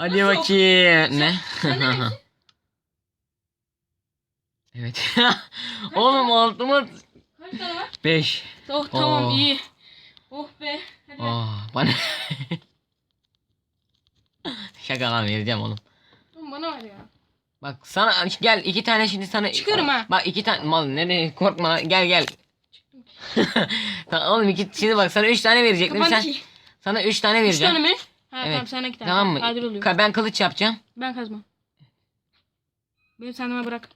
Hadi Nasıl bakayım. Ne? Evet. Oğlum altıma Kaç tane var? 5. Oh tamam Oo. iyi. Oh be. Hadi. Oh, bana Şaka lan vereceğim oğlum. Oğlum bana ver ya. Bak sana gel iki tane şimdi sana Çıkarım ha. Bak iki tane mal nereye korkma gel gel. tamam oğlum iki şimdi bak sana üç tane verecektim Kapan sen. iki. Sana üç tane Üç vereceğim. tane mi? Ha Evet. tamam sana iki tane. Tamam mı? Adil oluyor. Ka- Ben kılıç yapacağım. ben kazmam. Benim sandığıma bırak.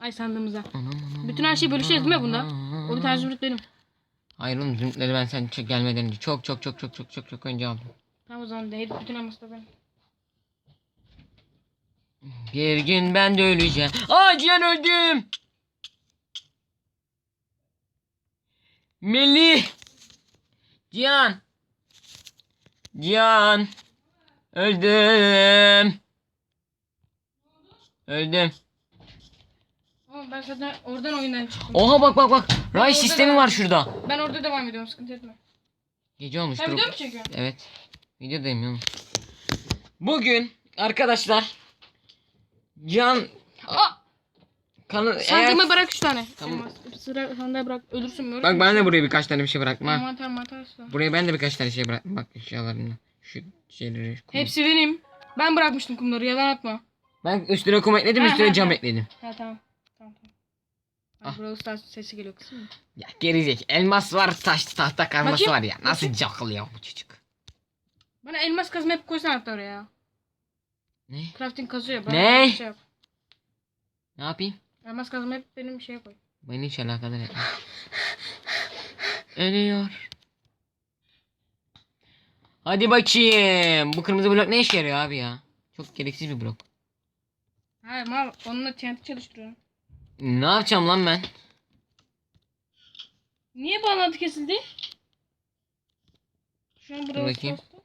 Ay sandığımıza. Anam, anam, Bütün her şeyi bölüşeceğiz değil mi bunda? O bir tane zümrüt benim. Hayır oğlum zümrütleri ben sen çok gelmeden önce çok çok çok çok çok çok çok önce aldım. Tamam o zaman değil. Bütün elması da ben. Bir gün ben de öleceğim. Aa Cihan öldüm. Melih. Cihan. Cihan. Öldüm. Öldüm. Ama ben zaten oradan oyundan çıktım. Oha bak bak bak. Ray orada sistemi var şurada. Ben orada devam ediyorum sıkıntı etme. Gece olmuş. Sen dur. video mu çekiyorsun? Evet. Videodayım ya. Bugün arkadaşlar Can Aa! Kanı eğer... Sandığıma bırak üç tane. Tamam. Elmas. Sıra sandığa bırak. Ölürsün mü? Bak ben de buraya birkaç tane bir şey bıraktım ha. Mantar mantar üstü. Buraya ben de birkaç tane şey bıraktım. Bak eşyalarımla. Şu şeyleri. kum- Hepsi benim. Ben bırakmıştım kumları yalan atma. Ben üstüne kum ekledim Ha, üstüne ha, cam ha. ekledim. Ha tamam. Tamam tamam. Ah. Brawl Stars sesi geliyor kısım mı? Ya gerizek. Elmas var taş tahta Bakayım, var ya. Nasıl bakayım. cakılıyor bu çocuk. Bana elmas kazma hep koysana hatta oraya. Ne? Crafting kazıyor. Bana Ne? Şey yap. Ne yapayım? Elmas kazma hep benim şeye koy. Beni hiç alakadar etmez. Ölüyor. Hadi bakayım. Bu kırmızı blok ne işe yarıyor abi ya? Çok gereksiz bir blok. Hayır mal onunla TNT çalıştırıyorum. Ne yapacağım lan ben? Niye bağlantı kesildi? Şu an. Stars'ta.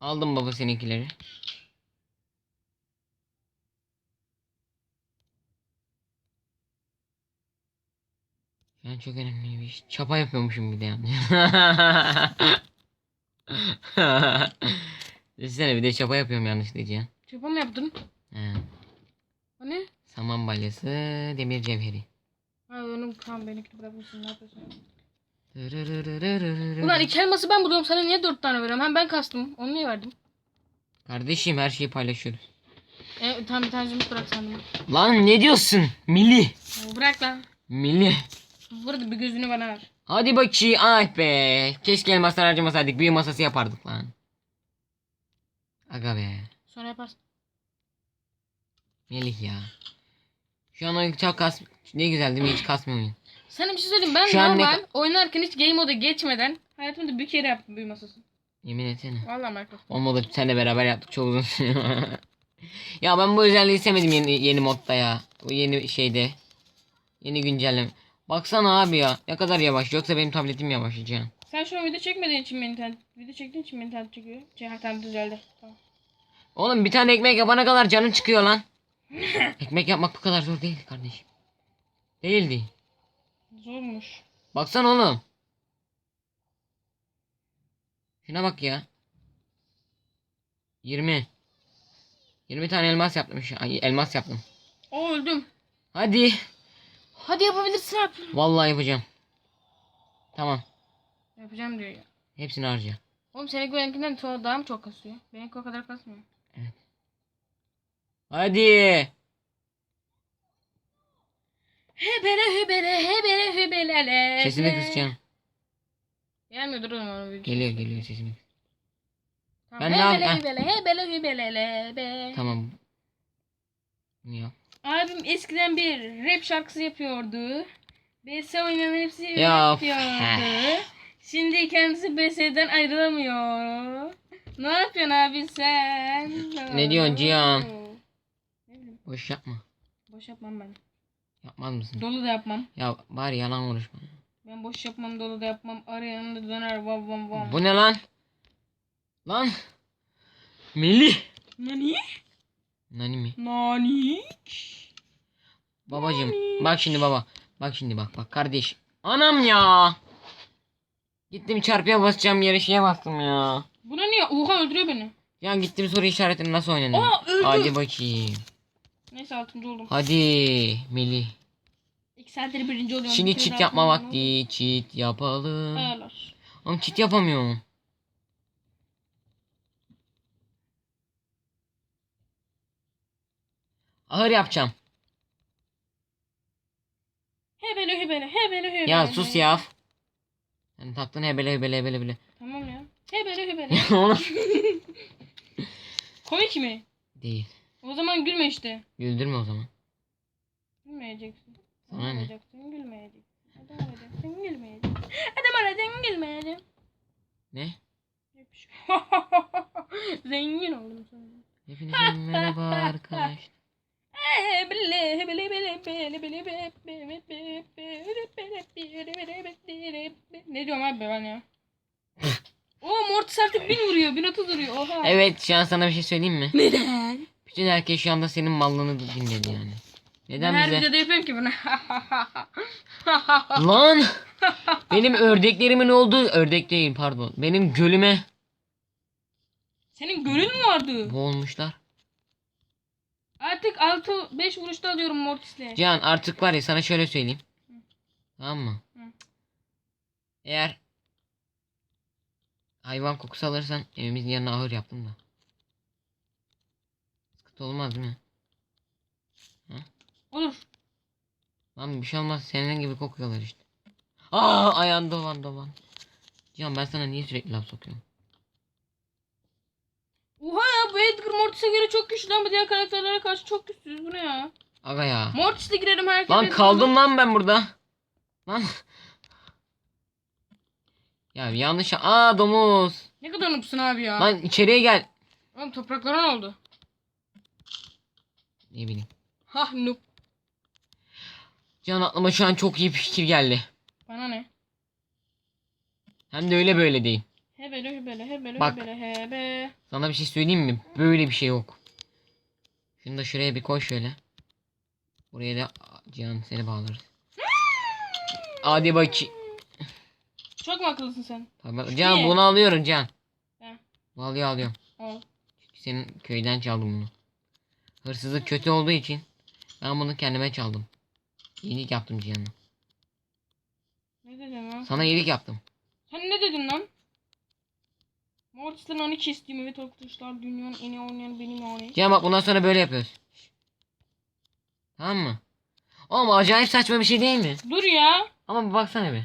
Aldım baba seninkileri. Yani çok önemli bir iş. Çapa yapıyormuşum bir de yani. Düşünsene bir de çapa yapıyorum yanlışlıkla Cihan. Çapa mı yaptın? He. O ne? Saman balyası, demir cevheri. Ha onu tamam benimkini bırakmışsın ne yapıyorsun? Ulan iki elması ben buluyorum sana niye dört tane veriyorum? Hem ben kastım. Onu niye verdim? Kardeşim her şeyi paylaşıyoruz. E, tamam bir tane zümrüt bırak sandım. Lan ne diyorsun? Mili. Bırak lan. Mili. Burada bir gözünü bana ver. Hadi bakayım. Ay be. Keşke elmaslar harcamasaydık. Büyü masası yapardık lan. Aga be. Sonra yaparsın. Melih ya. Şu an oyun çok kas... Ne güzel değil mi? Hiç kasmıyor oyun. Sana bir şey söyleyeyim ben Şu an ne normal oynarken hiç game moda geçmeden hayatımda bir kere yaptım büyü masası. Yemin etsene. Vallahi Minecraft. Olmadı senle beraber yaptık çok uzun ya ben bu özelliği istemedim yeni, yeni modda ya. Bu yeni şeyde. Yeni güncelleme. Baksana abi ya. Ne kadar yavaş. Yoksa benim tabletim yavaş Cihan. Sen şu an video çekmediğin için beni internet, video çektiğin için beni internet çekiyor. Şey, ha, tamam düzeldi. Tamam. Oğlum bir tane ekmek yapana kadar canın çıkıyor lan. ekmek yapmak bu kadar zor değil kardeşim. Değildi. Zormuş. Baksana oğlum. Şuna bak ya. 20. 20 tane elmas yaptım Ay, elmas yaptım. O öldüm. Hadi. Hadi yapabilirsin abi. Vallahi yapacağım. Tamam. Yapacağım diyor ya. Hepsini harca. Oğlum seninki benimkinden to- daha mı çok kasıyor? Benimki o kadar kasmıyor. Hadi. Hebele hebele hebele hebelele. Sesini kısacağım. Gelmiyordur o zaman o video. Geliyor geliyor sesini. Tamam. Ben ne hebele yap- hebele hebele hebelele be. Tamam. Yap. Abim eskiden bir rap şarkısı yapıyordu. BS oynayan hepsi yapıyordu. Şimdi kendisi BS'den ayrılamıyor. Ne yapıyorsun abi sen? Ne diyorsun Cihan? Boş yapma. boş yapmam ben. Yapmaz mısın? Dolu da yapmam. Ya bari yalan konuşma. Ben boş yapmam, dolu da yapmam. Arayanın da döner vam vam vam. Bu ne lan? Lan. Melih. Nani? Nani mi? Nani? Babacım bak şimdi baba. Bak şimdi bak bak kardeş. Anam ya. Gittim çarpıya basacağım yere şeye bastım ya. Buna niye? Oha öldürüyor beni. Ya gittim soru işaretini nasıl oynanıyor? Aa, öldüm. Hadi bakayım. Neyse altıncı oldum. Hadi Melih. İki birinci oluyorum. Şimdi çit yapma vakti. Çit yapalım. Hayırlar. Oğlum çit yapamıyorum. Ahır yapacağım. Hebele hebele hebele hebele. Ya sus ya. Sen taktın hebele hebele hebele hebele. Tamam ya. Hebele hebele. Oğlum. Komik mi? Değil. O zaman gülme işte. Güldürme o zaman. Gülmeyeceksin. Sana ne? Gülmeyeceksin. Adam arayacaksın, gülmeyeceksin. Adam arayacaksın, gülmeyeceksin. Ne? Zengin oldum sonra. Hepinize merhaba arkadaş. Ne diyorum abi ben ya? Oo Mortis artık bin vuruyor. Bin otuz vuruyor. Oha. Evet şu an sana bir şey söyleyeyim mi? Neden? Bütün herkes şu anda senin mallını dinledi yani. Neden her bize? videoda yapıyorum ki bunu. Lan! Benim ördeklerimin olduğu ördek değil pardon. Benim gölüme Senin gönül mü vardı? boğulmuşlar. Artık 6-5 vuruşta alıyorum Mortis'le. Can artık var ya sana şöyle söyleyeyim. Tamam mı? Hı. Eğer hayvan kokusu alırsan evimizin yanına ahır yaptım da. Sıkıntı olmaz değil mi? Olur. Lan bir şey olmaz senin gibi kokuyorlar işte. Aa ayağın dolan dolan. Can ben sana niye sürekli laf sokuyorum? Oha ya bu Edgar Mortis'e göre çok güçlü ama diğer karakterlere karşı çok güçsüz. Bu ne ya? Aga ya. Mortis'le girerim herkes. Lan kaldım lan ben burada. Lan. Ya yanlış. Aa domuz. Ne kadar noobsun abi ya. Lan içeriye gel. Oğlum topraklara ne oldu? Ne bileyim. Hah noob. Can aklıma şu an çok iyi bir fikir geldi. Bana ne? Hem de öyle böyle değil. Hebele hebele hebele Bak. hebele hebe. Sana bir şey söyleyeyim mi? Böyle bir şey yok. Şunu da şuraya bir koy şöyle. Buraya da Cihan seni bağlarız. Hadi bakayım. Çok mu akıllısın sen? Tamam. Can Niye? bunu alıyorum Can. He. Alıyor alıyorum. Al. Çünkü senin köyden çaldım bunu. Hırsızlık kötü olduğu için ben bunu kendime çaldım. İyilik yaptım Cihan'a. Ne dedin lan? Sana iyilik yaptım. Sen ne dedin lan? Mortis'ten 12 istiyorum evet arkadaşlar dünyanın en iyi oynayan benim yani. Cihan bak bundan sonra böyle yapıyoruz. Tamam mı? Oğlum acayip saçma bir şey değil mi? Dur ya. Ama bir baksana bir.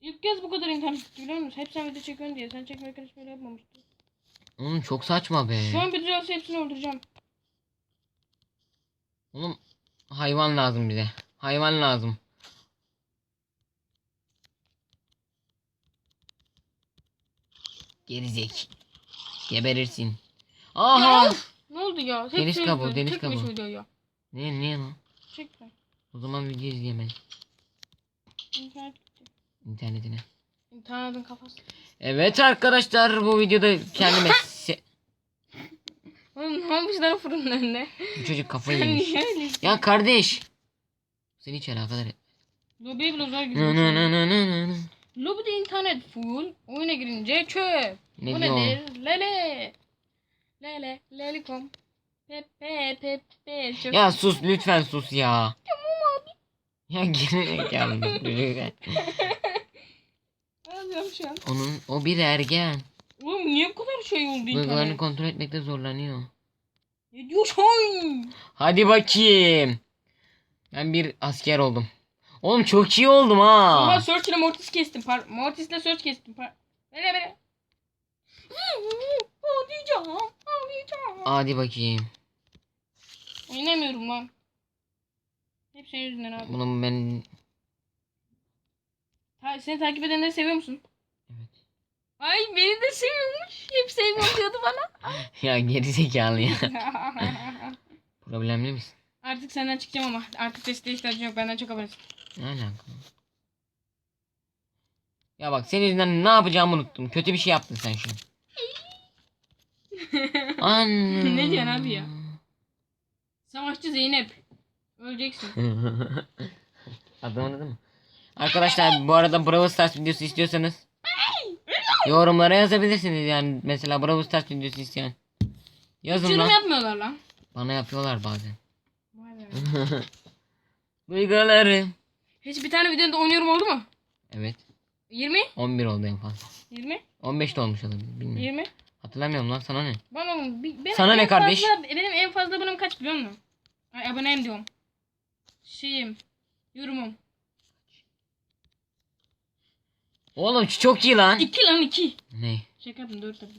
İlk kez bu kadar internet gitti biliyor musun? Hep sen video çekiyorsun diye. Sen çekmekten hiç böyle yapmamıştın. Oğlum çok saçma be. Şu an bir düzelse hepsini öldüreceğim. Oğlum hayvan lazım bize. Hayvan lazım. Gerizek. Geberirsin. Aha! Ya, ne oldu ya? Deniz kabuğu, öldürdün. deniz Çekme şu kabuğu. ya. Ne niye lan? Çekme. O zaman video izleyemeyiz. İnternet. İnternetine. İnternetin kafası. Evet arkadaşlar bu videoda kendime se- Oğlum ne yapmışlar fırının önüne? bu çocuk kafayı Sen yemiş. niye? Ya kardeş. Seni hiç alakadar et. Lobiye bile zor Nı gidiyor. nı nı nı nı nı. Lobide internet full. Oyuna girince çöp. Ne Bu diyor? nedir? Lele. Lele. Lelikom. Pepe pepe. Çöp. Ya sus lütfen sus ya. Ya geri geldi. Ne yapıyorum şu an? Onun o bir ergen. Oğlum niye bu kadar şey oldu Duygularını internet? kontrol etmekte zorlanıyor. Ne diyorsun? Hadi bakayım. Ben bir asker oldum. Oğlum çok iyi oldum ha. Search ile Mortis kestim. Par Mortis'le Search kestim. Par Bele bele. Ağlayacağım. Ağlayacağım. Hadi bakayım. Oynamıyorum lan. Hep senin yüzünden abi. Bunu ben Ta seni takip edenleri seviyor musun? Evet. Ay beni de seviyormuş. Hep sevmiyorum diyordu bana. ya geri zekalı ya. Problemli misin? Artık senden çıkacağım ama artık desteğe ihtiyacın yok. Benden çok habersin. Ne alaka? Ya bak senin yüzünden ne yapacağımı unuttum. Kötü bir şey yaptın sen şu an. Anne. Ne diyorsun abi ya? Savaşçı Zeynep. Öleceksin. Adını anladın mı? Arkadaşlar bu arada Brawl Stars videosu istiyorsanız Yorumlara yazabilirsiniz yani. Mesela Brawl Stars videosu isteyen. Yazın Yorum lan. yapmıyorlar lan. Bana yapıyorlar bazen. Duygularım. Hiç bir tane videoda oynuyorum oldu mu? Evet. 20? 11 oldu en fazla. 20? 15 de olmuş olabilir. Bilmiyorum. 20? Hatırlamıyorum lan sana ne? Bana oğlum bi- benim Sana ne en kardeş? Fazla, benim en fazla abonem kaç biliyor musun? Ay abonem diyorum. Şeyim. Yorumum. Oğlum şu çok iyi lan. 2 lan 2. Ne? Şaka yaptım 4 tabii.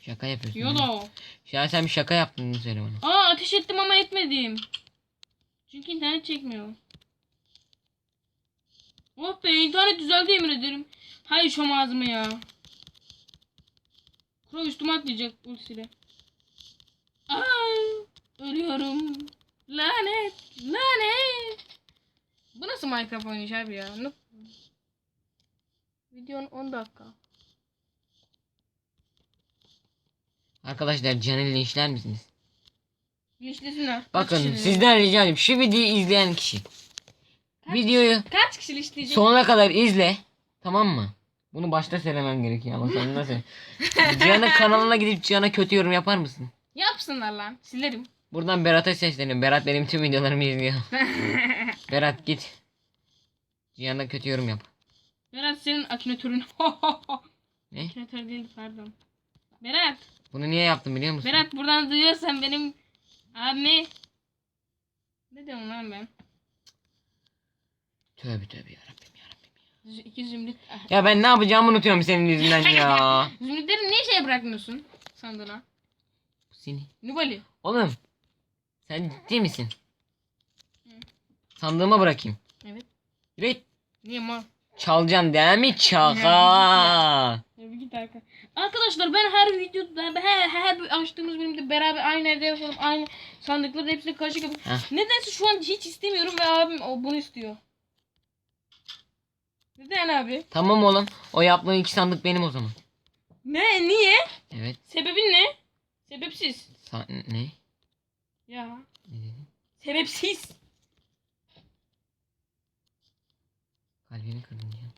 Şaka yapıyorsun. Yolo. Ya sen bir şaka yaptın söyle bana. Aa ateş ettim ama etmedim. Çünkü internet çekmiyor. Oh be internet düzeldi yemin ederim. Hay şu ağzıma ya. Kuro üstüme atlayacak ultisiyle. Aa, ölüyorum. Lanet. Lanet. Bu nasıl Minecraft oynayış abi ya? Videonun 10 dakika. Arkadaşlar Can'ı linçler misiniz? Linçlesinler. Bakın sizden rica ediyorum şu videoyu izleyen kişi. Videoyu Kaç kişi linçleyecek? sonuna kadar izle. Tamam mı? Bunu başta söylemem gerekiyor ama sonunda söyle. Cihan'ın kanalına gidip Cihan'a kötü yorum yapar mısın? Yapsınlar lan. Silerim. Buradan Berat'a sesleniyorum. Berat benim tüm videolarımı izliyor. Berat git. Cihan'a kötü yorum yap. Berat senin akinatörün. Ne? Akinatör değil pardon. Berat. Bunu niye yaptım biliyor musun? Berat buradan duyuyorsan benim abime. Ne diyorum lan ben? Tövbe tövbe yarabbim yarabbim. Z- İki zümrüt. Ah, Ya ben ne yapacağımı unutuyorum senin yüzünden ya. Zümrütleri niye şey bırakmıyorsun sandığına? Seni. Nubali. Oğlum. Sen ciddi misin? Sandığıma bırakayım. Evet. Yürü git. Niye mal? Çalacaksın değil mi? Çaka. Ya bir git arka. Arkadaşlar ben her videoda her, her bir açtığımız bölümde beraber aynı evde yaşayalım. Aynı sandıkların hepsini karışık yapıp. Heh. Nedense şu an hiç istemiyorum ve abim o bunu istiyor. Neden abi? tamam oğlum. O yaptığın iki sandık benim o zaman. Ne? Niye? Evet. Sebebin ne? Sebepsiz. Sa- ne? Ya. Ne dedin? Sebepsiz. Kalbimi kırdın ya.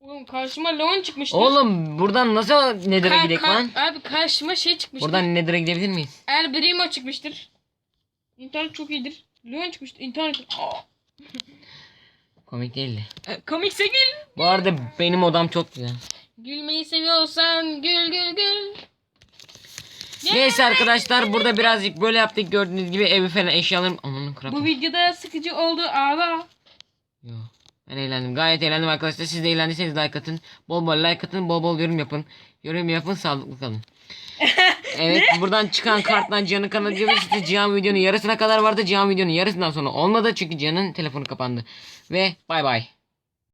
Oğlum karşıma Leon çıkmıştı. Oğlum buradan nasıl Nether'a Ka- gidelim ka- lan? Abi karşıma şey çıkmıştır. Buradan Nether'a gidebilir miyiz? El Primo çıkmıştır. İnternet çok iyidir. Leon çıkmıştır. İnternet. Aa. Komik değildi. E, Komikse gül. Bu arada benim odam çok güzel. Gülmeyi seviyorsan gül gül gül. Neyse arkadaşlar burada birazcık böyle yaptık gördüğünüz gibi evi falan eşyalarım. Aman kral. Bu videoda sıkıcı oldu ağla. Yo. Ben eğlendim. Gayet eğlendim arkadaşlar. Siz de eğlendiyseniz like atın. Bol bol like atın. Bol bol yorum yapın. Yorum yapın. Sağlıklı kalın. evet buradan çıkan karttan Cihan'ın kanalı işte Cihan videonun yarısına kadar vardı. Cihan videonun yarısından sonra olmadı. Çünkü Cihan'ın telefonu kapandı. Ve bay bay.